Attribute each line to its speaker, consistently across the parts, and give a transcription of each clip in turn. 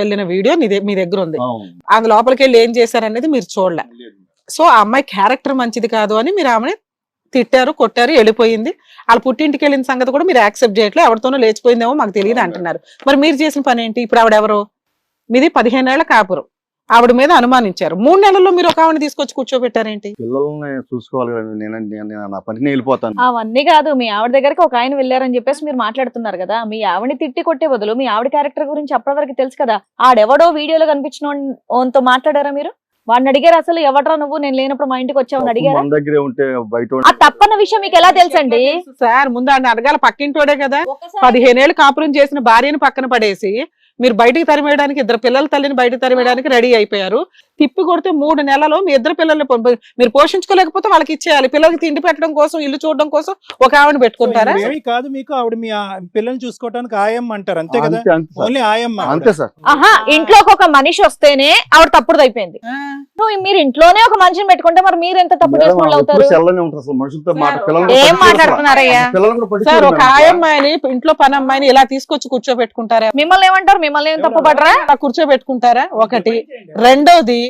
Speaker 1: వెళ్ళిన వీడియో మీ దగ్గర ఉంది. అది లోపలికి వెళ్ళి ఏం చేశారనేది మీరు చూడలే. సో ఆ అమ్మాయి క్యారెక్టర్ మంచిది కాదు అని మీరు ఆమెని తిట్టారు కొట్టారు వెళ్ళిపోయింది. వాళ్ళ పుట్టింటికి వెళ్ళిన సంగతి కూడా మీరు యాక్సెప్ట్ చేయట్లేదు ఎవరితోనో లేచిపోయిందేమో మాకు తెలియదు అంటున్నారు. మరి మీరు చేసిన పని ఏంటి ఇప్పుడు ఆవిడ ఎవరు మీది పదిహేను ఏళ్ళ కాపురం. ఆవిడ మీద అనుమానించారు. మూడు నెలల్లో మీరు ఒక ఆవిడ తీసుకొచ్చి కూర్చోబెట్టారేంటి?
Speaker 2: పిల్లల్ని చూసుకోవాలి కదా నేను నేను- నేను నా పనికి నేను వెళ్ళిపోతాను.
Speaker 3: అవన్నీ కాదు మీ ఆవిడ దగ్గరికి ఒక ఆయన వెళ్ళారని చెప్పేసి మీరు మాట్లాడుతున్నారు కదా. మీ ఆవిడని తిట్టి కొట్టే బదులు మీ ఆవిడ క్యారెక్టర్ గురించి అప్పటి వరకు తెలుసు కదా. ఆడెవడో వీడియోలో కనిపించిన మాట్లాడారా మీరు? వాడిని అడిగారు అసలు? ఎవడరా నువ్వు? నేను లేనప్పుడు మా ఇంటికి వచ్చావని అడిగారా?
Speaker 2: మన దగ్గరే ఉంటే బయట
Speaker 3: ఆ తప్పన్న విషయం మీకు ఎలా తెలుసండి?
Speaker 1: సార్ ముందు ఆయన అడగాల. పక్కింటోడే కదా. పదిహేనేళ్ళు కాపురం చేసిన భార్యను పక్కన పడేసి మీరు బయటికి తరిమేయడానికి ఇద్దరు పిల్లల తల్లిని బయటికి తరిమేయడానికి రెడీ అయిపోయారు. తిప్పి కొడితే మూడు నెలలు మీ ఇద్దరు పిల్లల్ని మీరు పోషించుకోలేకపోతే వాళ్ళకి ఇచ్చేయాలి. పిల్లలకి తిండి పెట్టడం కోసం ఇల్లు చూడడం కోసం ఒక ఆవిడ పెట్టుకుంటారా?
Speaker 4: ఏమి కాదు మీకు ఆవిడ మీ పిల్లల్ని చూసుకోవడానికి ఆయమ్మ అంటారు. అంతే కదా. ఓన్లీ ఆయమ్మ ఆవిడ.
Speaker 2: అంతే సార్.
Speaker 3: ఆహా ఇంట్లోకి ఒక మనిషి వస్తేనే ఆవిడ తప్పుడు అయిపోయింది. మీరు ఇంట్లోనే ఒక మనిషిని పెట్టుకుంటే మరి మీరు ఎంత తప్పు
Speaker 2: ఎప్పుడు
Speaker 3: అవుతారు ఏం మాట్లాడుతున్నారయ్యా?
Speaker 1: సార్ ఒక. ఆయమ్మాయిని ఇంట్లో పని అమ్మాయిని ఇలా తీసుకొచ్చి కూర్చోబెట్టుకుంటారా?
Speaker 3: మిమ్మల్ని ఏమంటారు? మిమ్మల్ని ఏం తప్పు పడరా?
Speaker 1: అలా కూర్చోబెట్టుకుంటారా? ఒకటి. రెండోది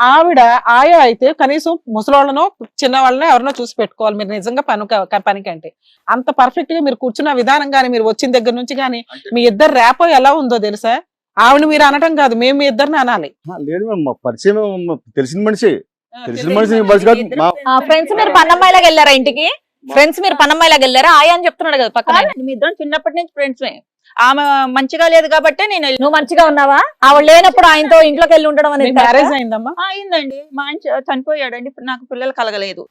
Speaker 1: ఆవిడ ఆయా అయితే కనీసం ముసలోళ్ళనో చిన్నవాళ్ళనో ఎవరినో చూసి పెట్టుకోవాలి. మీరు నిజంగా పని పనికంటే. అంత పర్ఫెక్ట్గా మీరు కూర్చున్న విధానం గానీ మీరు వచ్చిన దగ్గర నుంచి గానీ మీ ఇద్దరు రేపో ఎలా ఉందో తెలుసా? ఆవిడ మీరు అనటం కాదు మేము మీ ఇద్దరిని అనాలి.
Speaker 2: లేదు మేడం పరిచయం తెలిసిన మనిషి. తెలిసిన మనిషి మనిషి కాదు
Speaker 3: ఫ్రెండ్స్ మీరు పన్నమ్మాయిలాగా వెళ్ళారా ఇంటికి? ఫ్రెండ్స్ మీరు పన్నమ్మాయిలాగా వెళ్ళారా? ఆయా అని చెప్తున్నాడు కదా పక్కన.
Speaker 5: మీ ఇద్దరం చిన్నప్పటి నుంచి ఫ్రెండ్స్ ఆమె మంచిగా లేదు కాబట్టి నేను
Speaker 3: నువ్వు మంచిగా ఉన్నావా? ఆవిడ లేనప్పుడు ఆయనతో ఇంట్లోకి వెళ్ళి ఉండడం అనేది
Speaker 1: మ్యారేజ్ అయిందమ్మా?
Speaker 5: అయిందండి. మా ఆయన చనిపోయాడండి. నాకు పిల్లలు కలగలేదు.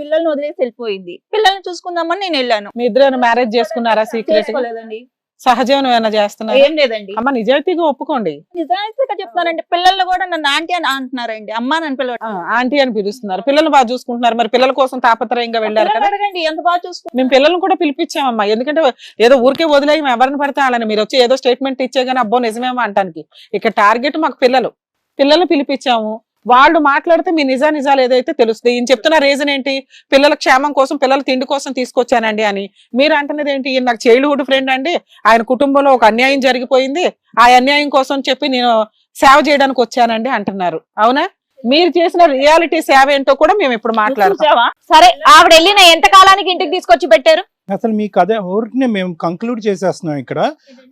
Speaker 5: పిల్లల్ని వదిలేసి వెళ్ళిపోయింది. పిల్లల్ని చూసుకుందామని నేను వెళ్ళాను.
Speaker 1: మీ ఇద్దరు మ్యారేజ్ చేసుకున్నారా సీక్రెట్
Speaker 5: చేసుకోలేదండి.
Speaker 1: సహజీవనం ఏమైనా చేస్తున్నారు?
Speaker 5: ఏం లేదండి.
Speaker 1: అమ్మ నిజాయితీగా ఒప్పుకోండి.
Speaker 5: నిజాయితీగా చెప్తానండి పిల్లలు కూడా నన్ను ఆంటీ అని అంటున్నారండి. అమ్మ నన్ను పిల్లలు
Speaker 1: ఆంటీ అని పిలుస్తున్నారు. పిల్లలు బాగా చూసుకుంటున్నారు. మరి పిల్లల కోసం తాపత్రయంగా వెళ్ళారు కదా?
Speaker 5: అడగండి ఎంత బాగా చూసుకుంటారు
Speaker 1: మేము పిల్లల్ని కూడా పిలిపించామమ్మా. ఎందుకంటే ఏదో ఊరికే వదిలేయి ఎవరిని పడితే వాళ్ళని. మీరు వచ్చి ఏదో స్టేట్మెంట్ ఇచ్చే కానీ అబ్బో నిజమేమో అంటానికి. ఇక టార్గెట్ మాకు పిల్లలు. పిల్లల్ని పిలిపించాము. వాళ్ళు మాట్లాడితే మీ నిజా నిజాలు ఏదైతే తెలుస్తుంది ఈయన చెప్తున్న రీజన్ ఏంటి? పిల్లల క్షేమం కోసం పిల్లల తిండి కోసం తీసుకొచ్చానండి అని. మీరు అంటున్నది ఏంటి? ఈయన నాకు చైల్డ్హుడ్ ఫ్రెండ్ అండి. ఆయన కుటుంబంలో ఒక అన్యాయం జరిగిపోయింది. ఆ అన్యాయం కోసం చెప్పి నేను సేవ చేయడానికి వచ్చానండి అంటున్నారు. అవునా? మీరు చేసిన రియాలిటీ సేవ ఏంటో కూడా మేము ఇప్పుడు మాట్లాడతాం.
Speaker 3: సరే ఆవిడ వెళ్ళిన ఎంత కాలానికి ఇంటికి తీసుకొచ్చి పెట్టారు?
Speaker 4: అసలు మీ కథ ఊరికి మేము కంక్లూడ్ చేసేస్తున్నాం ఇక్కడ?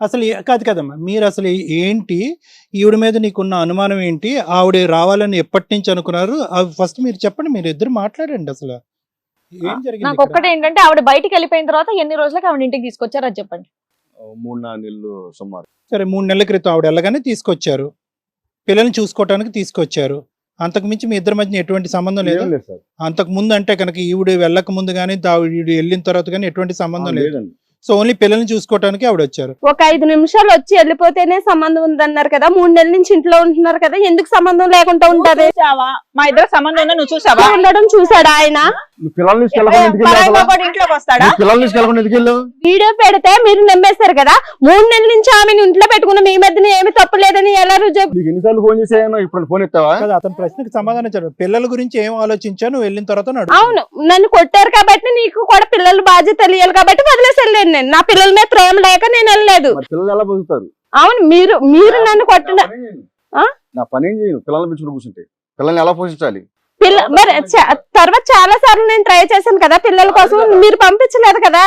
Speaker 4: అసలు కాదు కదమ్మా మీరు అసలు ఏంటి? ఈవిడ మీద నీకున్న అనుమానం ఏంటి? ఆవిడ రావాలని ఎప్పటి నుంచి అనుకున్నారు? అవి ఫస్ట్ మీరు చెప్పండి మీరు ఇద్దరు మాట్లాడండి అసలు. ఏం జరిగింది
Speaker 3: నాకు? ఒక్కటే ఏంటంటే ఆవిడ బయటికి వెళ్ళిపోయిన తర్వాత ఎన్ని రోజులకి ఆవిడ ఇంటికి తీసుకొచ్చారు అది చెప్పండి.
Speaker 2: మూడు నాలుగు నెలలు సుమారు.
Speaker 4: సరే మూడు నెలల క్రితం ఆవిడ వెళ్ళగానే తీసుకొచ్చారు. పిల్లల్ని చూసుకోవటానికి తీసుకొచ్చారు. అంతకు మించి మీ ఇద్దరి మధ్య ఎటువంటి సంబంధం లేదు
Speaker 2: ఏం లేదు? సార్.
Speaker 4: అంతకు ముందు అంటే కనుక ఈవిడ వెళ్ళక ముందు కానీ ఈవిడ వెళ్ళిన తర్వాత కానీ ఎటువంటి సంబంధం లేదు.
Speaker 2: లేదండి.
Speaker 4: సో ఓన్లీ పిల్లల్ని చూసుకోవటానికి ఆవిడ వచ్చారు
Speaker 6: ఒక ఐదు నిమిషాలు వచ్చి వెళ్ళిపోతేనే సంబంధం ఉందన్నారు కదా మూడు నెలల నుంచి ఇంట్లో ఉంటున్నారు కదా ఎందుకు సంబంధం లేకుండా ఉంటది?
Speaker 5: మా ఇద్దరు సంబంధం ఉందా నువ్వు చూసావా?
Speaker 6: ఉండడం చూసాడు ఆయన?
Speaker 2: పిల్లల్ని
Speaker 5: ఇంట్లోకి వస్తాడా?
Speaker 2: పిల్లల్ని
Speaker 6: వీడియో పెడితే మీరు నమ్మేశారు కదా మూడు నెలల నుంచి ఆమెను ఇంట్లో పెట్టుకున్న మీ మధ్యన ఏమి తప్పు లేదని ఎలా రుజువు?
Speaker 2: నీకు ఎన్నిసార్లు ఫోన్ చేసాను ఇప్పుడు ఫోన్ ఎత్తావా?
Speaker 4: కదా అతని ప్రశ్నకు సమాధానం చెప్పారు పిల్లల గురించి ఏం ఆలోచించాను నువ్వు వెళ్ళిన తర్వాత.
Speaker 6: అవును నన్ను కొట్టారు కాబట్టి నీకు కూడా పిల్లల బాధ్యత తెలియాలి కాబట్టి వదిలేసి వెళ్ళాను నేను నా పిల్లల మీద ప్రేమ లేక నేను వెళ్ళలేదు.
Speaker 2: పిల్లలు ఎలా బతుకుతారు?
Speaker 6: అవును మీరు మీరు నన్ను కొట్టిన
Speaker 2: నా పని చేయను. పిల్లల్ని పెంచుకుని కూర్చుంటే. పిల్లల్ని ఎలా పోషించాలి?
Speaker 6: పిల్ల మరి తర్వాత చాలా సార్లు నేను ట్రై చేశాను కదా పిల్లల కోసం. మీరు పంపించలేదు కదా.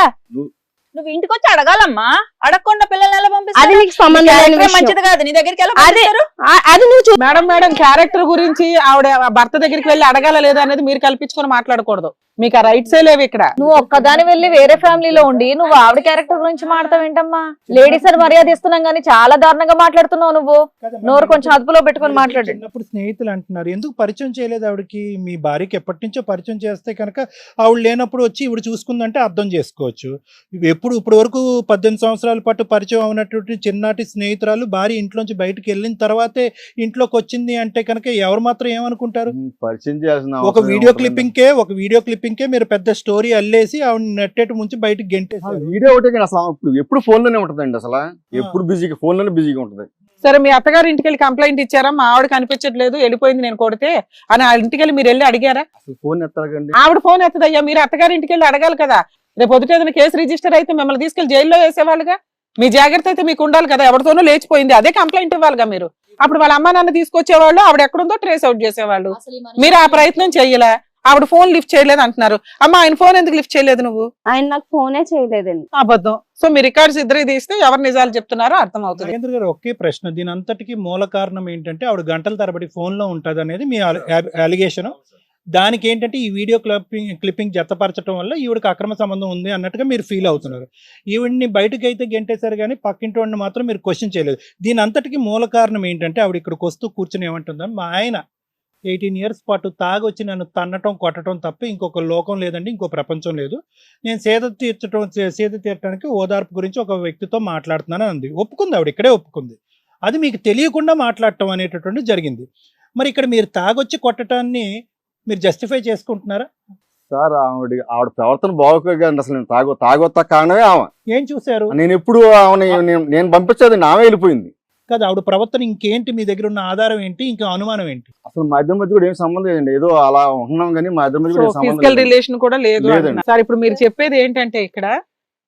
Speaker 5: నువ్వు ఇంటికి వచ్చి అడగాలమ్మా. అడగకుండా పిల్లల్ని ఎలా
Speaker 6: అది
Speaker 5: పంపిస్తారు
Speaker 6: నీకు సంబంధం లేని
Speaker 5: క్యారెక్టర్
Speaker 6: విషయం.
Speaker 5: మంచిది కాదు. నీ దగ్గరికి ఎలా
Speaker 6: అదే
Speaker 5: పంపిస్తారు?
Speaker 6: ఆ- అది నువ్వు చూ-
Speaker 1: మేడం మేడం క్యారెక్టర్ గురించి ఆవిడ ఆ భర్త దగ్గరికి వెళ్ళి అడగాల లేదా అనేది మీరు కల్పించుకొని మాట్లాడకూడదు. మీకు ఆ రైట్సే లేవు ఇక్కడ.
Speaker 3: నువ్వు ఒక్కదాని వెళ్ళి వేరే ఫ్యామిలీలో ఉండి నువ్వు ఆవిడ క్యారెక్టర్ గురించి మాట్లాడతావేంటమ్మా లేడీస్ అని మర్యాద ఇస్తున్నాం కానీ చాలా దారుణంగా మాట్లాడుతున్నావు నువ్వు.
Speaker 4: కదమ్మా,
Speaker 3: నోరు కొంచెం అదుపులో పెట్టుకొని
Speaker 4: మీరు
Speaker 3: మాట్లాడు.
Speaker 4: చిన్నప్పుడు స్నేహితులు అంటున్నారు. ఎందుకు పరిచయం చేయలేదు ఆవిడకి? మీ భార్యకి ఎప్పటి నుంచో పరిచయం చేస్తే కనుక ఆవిడ లేనప్పుడు వచ్చి ఇవిడ చూసుకుందంటే అర్థం చేసుకోవచ్చు. ఇవి ఎప్పుడు ఇప్పటి వరకు పద్దెనిమిది సంవత్సరాల పాటు పరిచయం అవునటువంటి చిన్నటి స్నేహితురాలు భార్య ఇంట్లోంచి బయటకు వెళ్ళిన తర్వాతే ఇంట్లోకి వచ్చింది అంటే కనుక ఎవరు మాత్రం ఏమనుకుంటారు?
Speaker 2: పరిచయం చేయాల్సిన
Speaker 4: ఒక వీడియో? క్లిప్పింగ్ కే ఒక వీడియో క్లిప్పింగ్ కే మీరు పెద్ద స్టోరీ అల్లేసి ఆవిడ నెట్టేటి ముంచి బయటకు గెంటేశారు.
Speaker 2: వీడియో ఒకటే కానీ అసలు. ఇప్పుడు ఎప్పుడు ఫోన్లోనే ఉంటదండి అసలు. ఎప్పుడు బిజీగా ఫోన్లోనే బిజీగా ఉంటది.
Speaker 1: సరే మీ అత్తగారి ఇంటికి వెళ్ళి కంప్లైంట్ ఇచ్చారా? మా ఆవిడ కనిపించట్లేదు వెళ్ళిపోయింది నేను కొడితే. అని ఆ ఇంటికి వెళ్ళి మీరు వెళ్ళి అడిగారా?
Speaker 2: ఫోన్ ఎత్తకండి
Speaker 1: ఆవిడ ఫోన్ ఎత్తదయ్యా మీరు అత్తగారి ఇంటికి వెళ్ళి అడగాలి కదా. రేపు పొద్దుట ఏదైనా కేసు రిజిస్టర్ అయితే మిమ్మల్ని తీసుకెళ్ళి జైల్లో వేసేవాళ్ళుగా? మీ జాగ్రత్త అయితే మీకు ఉండాలి కదా ఎవరితోనో లేచిపోయింది. అదే కంప్లైంట్ ఇవ్వాలిగా మీరు. అప్పుడు వాళ్ళ అమ్మ నాన్న తీసుకొచ్చేవాళ్ళు ఆవిడ ఎక్కడుందో ట్రేస్ అవుట్ చేసేవాళ్ళు. మీరు ఆ ప్రయత్నం చెయ్యలే ఆవిడ ఫోన్ లిఫ్ట్ చేయలేదు అంటున్నారు. అమ్మ ఆయన ఫోన్ ఎందుకు లిఫ్ట్ చేయలేదు నువ్వు?
Speaker 6: ఆయన నాకు ఫోనే చేయలేదండి.
Speaker 1: అబద్ధం. సో మీ రికార్డ్స్ ఇద్దరు తీస్తే ఎవరు నిజాలు చెప్తున్నారో అర్థం అవుతుంది
Speaker 4: నాగేంద్ర గారు ఒకే ప్రశ్న. దీని అంతటికి మూల కారణం ఏంటంటే ఆవిడ గంటల తరబడి ఫోన్లో ఉంటది అనేది మీ అలిగేషన్ దానికి ఏంటంటే ఈ వీడియో క్లిప్పింగ్ క్లిప్పింగ్ జతపరచడం వల్ల ఈవిడికి అక్రమ సంబంధం ఉంది అన్నట్టుగా మీరు ఫీల్ అవుతున్నారు. ఈవిడిని బయటకు అయితే గెంటేశారు కానీ పక్కింటి వాడిని మాత్రం మీరు క్వశ్చన్ చేయలేదు. దీని అంతటికి మూల కారణం ఏంటంటే ఆవిడ ఇక్కడికి వస్తూ కూర్చుని ఏమంటుందని మా ఆయన ఎయిటీన్ ఇయర్స్ పాటు తాగొచ్చి నన్ను తన్నటం కొట్టడం తప్ప ఇంకొక లోకం లేదండి ఇంకో ప్రపంచం లేదు. నేను సేద తీర్చడం సేద తీర్చడానికి ఓదార్పు గురించి ఒక వ్యక్తితో మాట్లాడుతున్నాను అంది. ఒప్పుకుంది ఆవిడ ఇక్కడే ఒప్పుకుంది. అది మీకు తెలియకుండా మాట్లాడటం అనేటటువంటి జరిగింది. మరి ఇక్కడ మీరు తాగొచ్చి కొట్టడాన్ని మీరు జస్టిఫై చేసుకుంటున్నారా?
Speaker 2: సార్ ఆవిడ ఆవిడ ప్రవర్తన బాగోకండి అసలు నేను తాగో తాగొత్త కారణమే ఆమె.
Speaker 4: ఏం చూశారు?
Speaker 2: నేను ఎప్పుడు ఆమె నేను- నేను పంపించేది ఆమె వెళ్ళిపోయింది.
Speaker 4: కదా ఆవిడ ప్రవర్తన ఇంకేంటి? మీ దగ్గర ఉన్న ఆధారం ఏంటి? ఇంకా అనుమానం ఏంటి?
Speaker 2: అసలు మా ఇద్దరి మధ్య కూడా ఏం సంబంధం లేదండి. ఏదో అలా ఉంటున్నాం కానీ మా ఇద్దరి మధ్య కూడా
Speaker 1: ఫిజికల్. రిలేషన్ కూడా లేదు. సార్ ఇప్పుడు మీరు చెప్పేది ఏంటంటే ఇక్కడ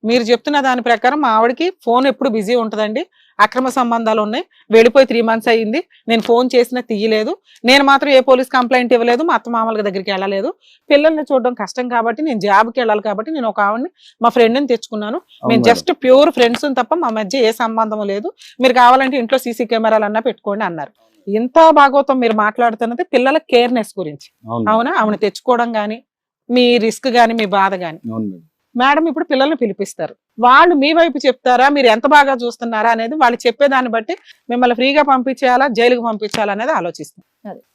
Speaker 1: మీరు చెప్తున్న దాని ప్రకారం మా ఆవిడకి ఫోన్ ఎప్పుడు బిజీ ఉంటదండి. అక్రమ సంబంధాలు ఉన్నాయి. వెళ్ళిపోయి త్రీ మంత్స్ అయ్యింది. నేను ఫోన్ చేసినా తీయలేదు. నేను మాత్రం ఏ పోలీస్ కంప్లైంట్ ఇవ్వలేదు. మా అత్త మామల దగ్గరికి వెళ్ళలేదు. పిల్లల్ని చూడడం కష్టం కాబట్టి నేను జాబ్కి వెళ్ళాలి కాబట్టి నేను ఒక ఆవిడని మా ఫ్రెండ్ని తెచ్చుకున్నాను. మేము. జస్ట్ ప్యూర్ ఫ్రెండ్స్ తప్ప మా మధ్య ఏ సంబంధం లేదు. మీరు కావాలంటే ఇంట్లో సీసీ కెమెరాలు అన్నా పెట్టుకోండి అన్నారు. ఇంత భాగవతం మీరు మాట్లాడుతున్నది పిల్లల కేర్నెస్ గురించి.
Speaker 2: అవును.
Speaker 1: ఆవిడ తెచ్చుకోవడం గాని మీ రిస్క్ గాని మీ బాధ గాని.
Speaker 2: అవును మేడం.
Speaker 1: ఇప్పుడు పిల్లల్ని పిలిపిస్తారు. వాళ్ళు మీ వైపు చెప్తారా? మీరు ఎంత బాగా చూస్తున్నారా? అనేది వాళ్ళు చెప్పేదాన్ని బట్టి మిమ్మల్ని ఫ్రీగా పంపించేయాలా? జైలుకి పంపించాలా? అనేది ఆలోచిస్తాం.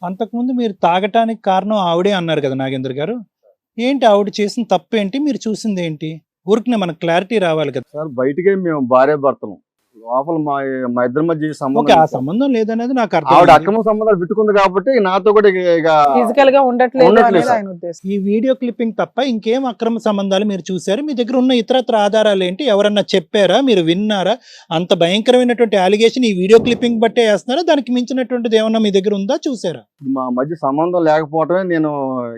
Speaker 4: అంతకుముందు మీరు తాగటానికి కారణం ఆవిడే అన్నారు కదా నాగేంద్ర గారు. ఏంటి ఆవిడ చేసిన తప్పు ఏంటి మీరు చూసింది ఏంటి ఊరికి మనకు క్లారిటీ రావాలి కదా.
Speaker 2: సార్ బయటికే మేము భార్య భర్తలు లోపల మా మా ఇద్దరి మధ్య
Speaker 4: ఓకే
Speaker 2: సంబంధం
Speaker 4: ఆ. సంబంధం లేదనేది నాకు
Speaker 2: ఆవిడ
Speaker 4: అర్థం
Speaker 2: అక్రమ సంబంధాలు పెట్టుకుంది కాబట్టి నాతో కూడా ఇక- ఇక
Speaker 1: ఫిజికల్గా ఉండట్లేదు
Speaker 2: ఉండట్లేదు
Speaker 1: అనేది
Speaker 2: సార్.
Speaker 1: ఆయన ఉద్దేశం.
Speaker 4: ఈ వీడియో క్లిప్పింగ్ తప్ప ఇంకేం అక్రమ సంబంధాలు మీరు చూశారు? మీ దగ్గర ఉన్న ఇతరత్ర ఆధారాలు ఏంటి? ఎవరన్నా చెప్పారా? మీరు విన్నారా? అంత భయంకరమైనటువంటి అలిగేషన్ ఈ వీడియో క్లిప్పింగ్ బట్టే వేస్తున్నారా? దానికి మించినటువంటిది ఏమన్నా మీ దగ్గర ఉందా? చూసారా
Speaker 2: మా మధ్య సంబంధం లేకపోవటమే నేను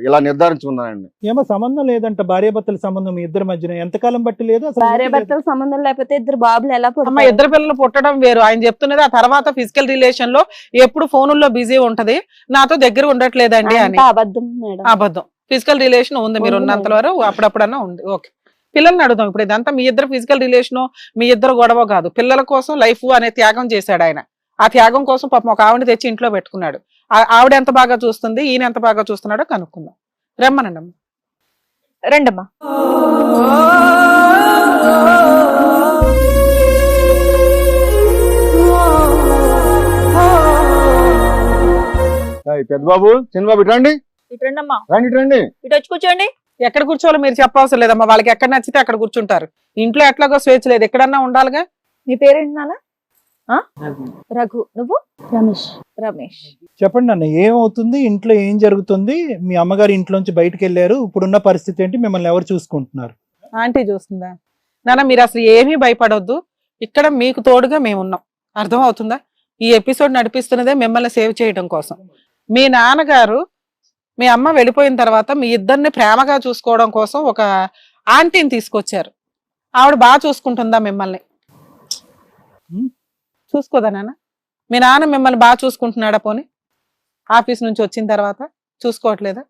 Speaker 2: ఇలా నిర్ధారించుకున్నానండి.
Speaker 4: ఏమో సంబంధం లేదంట భార్యాభర్తల సంబంధం మీ ఇద్దరి మధ్యన. ఎంతకాలం బట్టి లేదు అసలు?
Speaker 6: భార్య
Speaker 4: ఎందుకు లేదు?
Speaker 6: భర్తల సంబంధం లేకపోతే ఇద్దరు బాబులు ఎలా
Speaker 1: అమ్మ ఇద్దరు పిల్లలు పుట్టడం వేరు. ఆయన చెప్తున్నది ఆ తర్వాత ఫిజికల్ రిలేషన్లో ఎప్పుడు ఫోనుల్లో బిజీ ఉంటది. నాతో దగ్గర ఉండట్లేదండి అని.
Speaker 6: అబద్ధం
Speaker 1: అబద్ధం. ఫిజికల్ రిలేషన్ ఉంది మీరు ఉన్నంత. వరకు అప్పుడప్పుడన్నా ఉంది. ఓకే. పిల్లల్ని అడుగుదాం ఇప్పుడు ఇదంతా మీ ఇద్దరు ఫిజికల్ రిలేషన్ మీ ఇద్దరు గొడవ కాదు. పిల్లల కోసం లైఫ్ అనే త్యాగం చేశాడు ఆయన. ఆ త్యాగం కోసం పాపం ఒక ఆవిడ తెచ్చి ఇంట్లో పెట్టుకున్నాడు. ఆవిడ ఎంత బాగా చూస్తుంది ఈయన ఎంత బాగా చూస్తున్నాడో కనుక్కుందాం. రమ్మనండి అమ్మ.
Speaker 3: రండమ్మా.
Speaker 2: ఏయ్, పెద్ద బాబు చిన్న బాబు ఇటు రండి.
Speaker 5: ఇటు రండి అమ్మా
Speaker 2: రండి ఇటు రండి.
Speaker 5: ఇటు వచ్చి కూర్చోండి.
Speaker 1: ఎక్కడ కూర్చోవాలో మీరు చెప్పవసరం లేదమ్మా వాళ్ళకి ఎక్కడ నచ్చితే అక్కడ కూర్చుంటారు. ఇంట్లో ఎట్లాగో స్వేచ్ఛ లేదు. ఎక్కడన్నా ఉండాలిగా?
Speaker 3: నీ పేరేంటి నాన్న? రఘు. నువ్వు?
Speaker 6: రమేష్.
Speaker 3: రమేష్.
Speaker 4: చెప్పండి అన్న ఏమవుతుంది? ఇంట్లో ఏం జరుగుతుంది? మీ అమ్మగారు ఇంట్లోంచి బయటకు వెళ్ళారు. ఇప్పుడున్న పరిస్థితి ఏంటి? మిమ్మల్ని ఎవరు చూసుకుంటున్నారు?
Speaker 1: ఆంటీ చూస్తుందా? నాన్న మీరు అసలు ఏమీ భయపడొద్దు. ఇక్కడ మీకు తోడుగా మేము ఉన్నాం అర్థం అవుతుందా ఈ ఎపిసోడ్ నడిపిస్తున్నదే మిమ్మల్ని సేవ్ చేయడం కోసం. మీ నాన్నగారు మీ అమ్మ వెళ్ళిపోయిన తర్వాత మీ ఇద్దరిని ప్రేమగా చూసుకోవడం కోసం ఒక ఆంటీని తీసుకొచ్చారు. ఆవిడ బాగా చూసుకుంటుందా మిమ్మల్ని?
Speaker 4: హ్మ్?
Speaker 1: చూసుకోదా నాన్న? మీ నాన్న మిమ్మల్ని బాగా చూసుకుంటున్నాడా పోనీ? ఆఫీస్ నుంచి వచ్చిన తర్వాత చూసుకోవట్లేదా?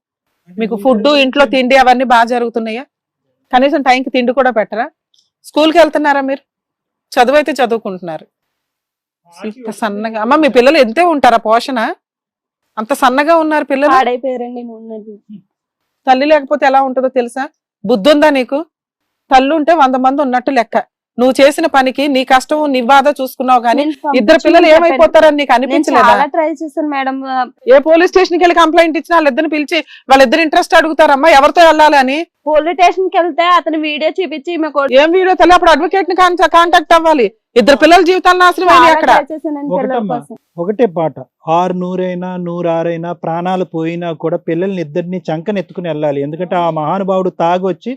Speaker 1: మీకు ఫుడ్ ఇంట్లో తిండి అవన్నీ బాగా జరుగుతున్నాయా? కనీసం టైంకి తిండి కూడా పెట్టరా? స్కూల్కి వెళ్తున్నారా మీరు? చదువు అయితే చదువుకుంటున్నారు ఇంత సన్నగా అమ్మ మీ పిల్లలు ఎంతే ఉంటారా పోషణ? అంత సన్నగా ఉన్నారు పిల్లలు? తల్లి లేకపోతే ఎలా ఉంటుందో తెలుసా? బుద్ధి ఉందా నీకు? తల్లి ఉంటే వంద మంది ఉన్నట్టు లెక్క. నువ్వు చేసిన పనికి నీ కష్టం నీ బాధ చూసుకున్నావు కానీ ఇద్దరు పిల్లలు ఏమైపోతారని నీకు అనిపించలేదా?
Speaker 6: చాలా ట్రై చేశాను మేడం.
Speaker 1: ఏ పోలీస్ స్టేషన్కి వెళ్ళి కంప్లైంట్ ఇచ్చినా వాళ్ళిద్దరిని పిలిచి వాళ్ళిద్దరు ఇంట్రెస్ట్ అడుగుతారమ్మా ఎవరితో వెళ్ళాలి అని?
Speaker 6: పోలీస్ స్టేషన్కి వెళ్తే అతను వీడియో చూపించి
Speaker 1: ఏం వీడియో తెలియ అప్పుడు అడ్వకేట్ని కాంటాక్ట్ అవ్వాలి. ఇద్దరు పిల్లల జీవితాలు నాశనం అక్కడ.
Speaker 4: ఒకటమ్మా ఒకటే పాట. ఆరు నూరైనా నూరారైనా ప్రాణాలు పోయినా కూడా పిల్లల్ని ఇద్దరిని చంకనెత్తుకుని వెళ్ళాలి. ఎందుకంటే ఆ మహానుభావుడు తాగొచ్చి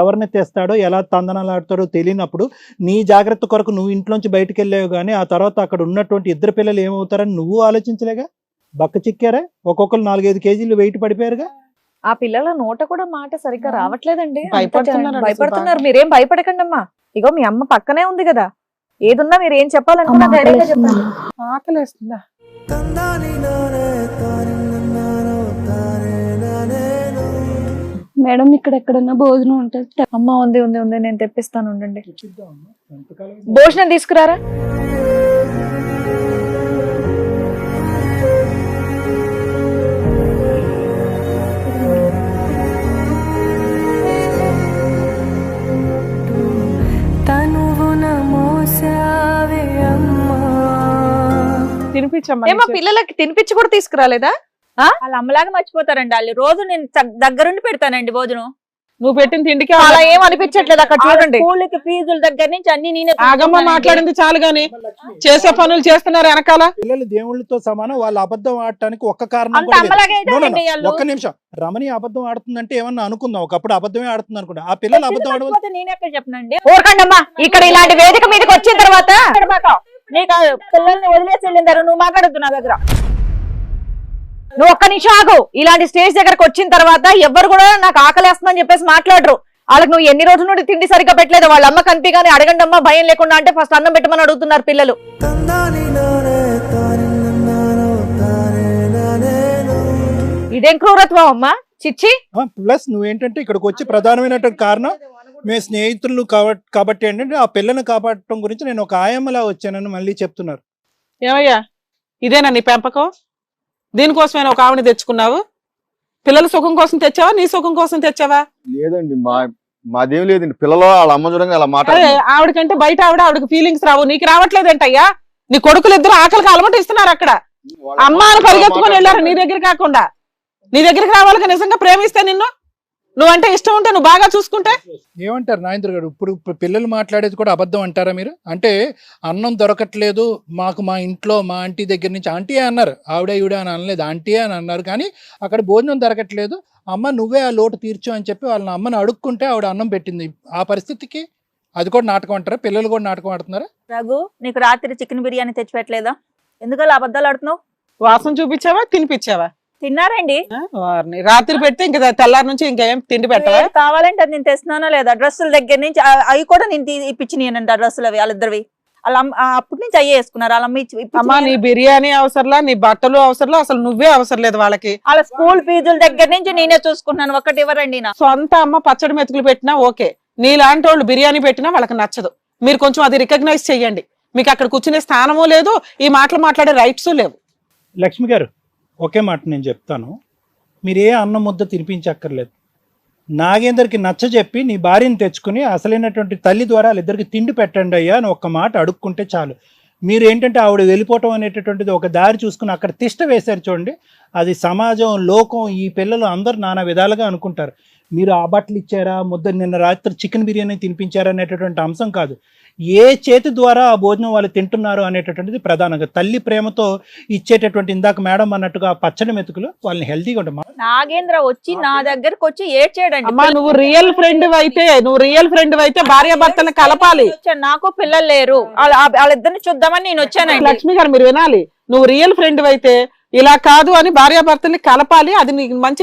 Speaker 4: ఎవరిని తెస్తాడో ఎలా తందనలాడతాడో తెలియనప్పుడు నీ జాగ్రత్త కొరకు నువ్వు ఇంట్లోంచి బయటకు వెళ్ళావు కానీ ఆ తర్వాత అక్కడ ఉన్నటువంటి ఇద్దరు పిల్లలు ఏమవుతారని నువ్వు ఆలోచించలేగా? బక్క చిక్కారా? ఒక్కొక్కరు నాలుగైదు కేజీలు వెయిట్ పడిపోయారుగా?
Speaker 3: ఆ పిల్లల నోట కూడా మాట సరిగ్గా రావట్లేదండి.
Speaker 1: భయపడుతున్నారు.
Speaker 3: మీరేం భయపడకండి అమ్మా ఇగో మీ అమ్మ పక్కనే ఉంది కదా. ఏదున్నా మీరు ఏం చెప్పాలనుకున్నా ధైర్యంగా చెప్పండి.
Speaker 1: ఆకలేస్తుందా
Speaker 6: మేడం ఇక్కడ ఎక్కడన్నా భోజనం ఉంటుంది
Speaker 3: అమ్మ ఉంది ఉంది ఉంది నేను తెప్పిస్తాను ఉండండి. భోజనం తీసుకురారా? ఏమో పిల్లలకి తినిపించి కూడా తీసుకురాలేదా?
Speaker 5: వాళ్ళ అమ్మలాగా మర్చిపోతారండి వాళ్ళు. రోజు నేను దగ్గరుండి పెడతానండి భోజనం.
Speaker 1: నువ్వు పెట్టిన తిండికి
Speaker 3: అలా ఏం అనిపించట్లేదు అక్కడ చూడండి.
Speaker 5: స్కూల్కి ఫీజుల దగ్గర నుంచి అన్ని నేనే
Speaker 1: ఆగమ్మ. మాట్లాడింది చాలు గాని చేసే పనులు చేస్తున్నారు వెనకాల.
Speaker 4: పిల్లలు దేవుళ్ళతో సమానం వాళ్ళు అబద్ధం ఆడటానికి ఒక్క కారణం. ఒక్క నిమిషం. రమణి అబద్ధం ఆడుతుందంటే ఏమన్నా అనుకుందాం. ఒకప్పుడు అబద్ధమే ఆడుతుంది అనుకుంటా. ఆ పిల్లలు అబద్ధం
Speaker 5: మర్చిపోతే నేను ఎక్కడ చెప్పనండి.
Speaker 3: ఊరకండమ్మా ఇక్కడ ఇలాంటి వేదిక మీదకి వచ్చిన తర్వాత
Speaker 5: నీకు పిల్లల్ని వదిలేసి వెళ్ళిందారు? నువ్వు మాట్లాడద్దు నా దగ్గర.
Speaker 3: నువ్వు ఒక్క నిమిషం ఆగు. ఇలాంటి స్టేజ్ దగ్గరకు వచ్చిన తర్వాత ఎవ్వరు కూడా నాకు ఆకలేస్తుందని చెప్పేసి మాట్లాడరు. వాళ్ళకి నువ్వు ఎన్ని రోజుల నుండి తిండి సరిగ్గా పెట్టలేదు. వాళ్ళ అమ్మ కనిపి కానీ అడగండి అమ్మ భయం లేకుండా అంటే ఫస్ట్ అన్నం పెట్టమని అడుగుతున్నారు పిల్లలు. ఇదేం క్రూరత్వం అమ్మా? చిచ్చి.
Speaker 4: ప్లస్ నువ్వేంటంటే ఇక్కడికి వచ్చి ప్రధానమైనటువంటి కారణం మేము స్నేహితులు కాబ- కాబట్టి ఏంటంటే ఆ పిల్లని కాపాడటం గురించి నేను ఒక ఆయమ్మలా వచ్చానని మళ్ళీ చెప్తున్నారు.
Speaker 1: ఏమయ్యా? ఇదేనా నీ పెంపకం? దీనికోసమైనా ఒక ఆవిడ తెచ్చుకున్నావు? పిల్లల సుఖం కోసం తెచ్చావా? నీ సుఖం కోసం తెచ్చావా?
Speaker 2: లేదండి మా మాదేం లేదండి. పిల్లలు వాళ్ళ అమ్మ చూడంగా అలా మాట్లాడారు
Speaker 1: ఆవిడకంటే బయట ఆవిడ ఆవిడకి ఫీలింగ్స్ రావు. నీకు రావట్లేదంటయ్యా? నీ కొడుకులు ఇద్దరు ఆకలికి అలవాటు ఇస్తున్నారు అక్కడ. అమ్మ అని పరిగెత్తుకొని వెళ్ళారు నీ దగ్గర కాకుండా నీ దగ్గరికి రావాలిగా నిజంగా ప్రేమిస్తే నిన్ను? నువ్వంటే ఇష్టం ఉంటే నువ్వు బాగా చూసుకుంటే?
Speaker 4: ఏమంటారు నాయంద్ర గారు? ఇప్పుడు ఇప్పుడు పిల్లలు మాట్లాడేది కూడా అబద్ధం అంటారా మీరు? అంటే అన్నం దొరకట్లేదు మాకు మా ఇంట్లో మా ఆంటీ దగ్గర నుంచి ఆంటీ అన్నారు? ఆవిడ ఈవిడ అని అనలేదు ఆంటీ అని అన్నారు. కానీ అక్కడ భోజనం దొరకట్లేదు. అమ్మ నువ్వే ఆ లోటు తీర్చు అని చెప్పి వాళ్ళని అమ్మని అడుక్కుంటే ఆవిడ అన్నం పెట్టింది. ఆ పరిస్థితికి అది కూడా నాటకం అంటారా? పిల్లలు కూడా నాటకం ఆడుతున్నారా?
Speaker 5: రఘు నీకు రాత్రి చికెన్ బిర్యానీ తెచ్చిపెట్టలేదా? ఎందుకలా అబద్ధాలు ఆడుతున్నావు?
Speaker 1: వాసన చూపించావా? తినిపించావా?
Speaker 5: తిన్నారండి?
Speaker 1: ఆ, వారిని. రాత్రి పెడితే ఇంకా తెల్లారి నుంచి ఇంకా ఏం తిండి పెట్టవా?
Speaker 5: ఏది కావాలంటే అది నేను తెస్తున్నానో లేదా డ్రెస్సుల దగ్గర నుంచి ఆ- అవి కూడా నేను తీ- ఇప్పించినానండి ఆ డ్రెస్సులు అవి వాళ్ళిద్దరివి. వాళ్ళ అమ్మ- ఆ అప్పటి నుంచి అయ్యే వేసుకున్నారు. వాళ్ళ అమ్మ ఇచ్చి-
Speaker 1: అమ్మా నీ. బిర్యానీ అవసరంలా నీ బట్టలు అవసరంలా అసలు నువ్వే అవసరం లేదు వాళ్ళకి.
Speaker 5: వాళ్ళ స్కూల్ ఫీజుల దగ్గర నుంచి నేనే చూసుకుంటున్నాను. ఒక్కటి ఇవ్వరండి నా.
Speaker 1: సొంత అమ్మ పచ్చడి మెతుకులు పెట్టినా ఓకే. నీలాంటి వాళ్ళు బిర్యానీ పెట్టినా వాళ్ళకి నచ్చదు. మీరు కొంచెం అది రికగ్నైజ్ చెయ్యండి. మీకు అక్కడ కూర్చునే స్థానము లేదు ఈ మాటలు మాట్లాడే రైట్స్ లేవు.
Speaker 4: లక్ష్మి గారు ఒకే మాట నేను చెప్తాను. మీరు ఏ అన్నం ముద్ద తినిపించక్కర్లేదు. నాగేందర్కి నచ్చ చెప్పి నీ భార్యని తెచ్చుకుని అసలైనటువంటి తల్లి ద్వారా వాళ్ళిద్దరికి తిండి పెట్టండి అయ్యా అని ఒక్క మాట అడుక్కుంటే చాలు. మీరు ఏంటంటే ఆవిడ వెళ్ళిపోవటం అనేటటువంటిది ఒక దారి చూసుకుని అక్కడ తిష్ట వేశారు చూడండి. అది సమాజం లోకం ఈ పిల్లలు అందరూ నానా విధాలుగా అనుకుంటారు. మీరు ఆ బట్టలు ఇచ్చారా? ముద్ద నిన్న రాత్రి చికెన్ బిర్యానీ తినిపించారా అనేటటువంటి అంశం కాదు. ఏ చేతి ద్వారా ఆ భోజనం వాళ్ళు తింటున్నారు అనేటటువంటిది ప్రధానంగా. తల్లి ప్రేమతో ఇచ్చేటటువంటి ఇందాక మేడం అన్నట్టుగా పచ్చడి మెతుకులు వాళ్ళని హెల్తీగా ఉంటాం
Speaker 5: నాగేంద్ర వచ్చి నా దగ్గరకు వచ్చి ఏడ్చాడండి.
Speaker 1: అమ్మా నువ్వు రియల్ ఫ్రెండ్ అయితే నువ్వు రియల్ ఫ్రెండ్ అయితే భార్య భర్తలను కలపాలి.
Speaker 5: వచ్చాను. నాకు పిల్లలు లేరు. వాళ్ళ- వాళ్ళిద్దరిని చూద్దామని నేను వచ్చానండి.
Speaker 1: లక్ష్మి గారు మీరు వినాలి. నువ్వు రియల్ ఫ్రెండ్ అయితే ఇలా కాదు అని భార్యాభర్తల్ని కలపాలి. అది నీకు మంచి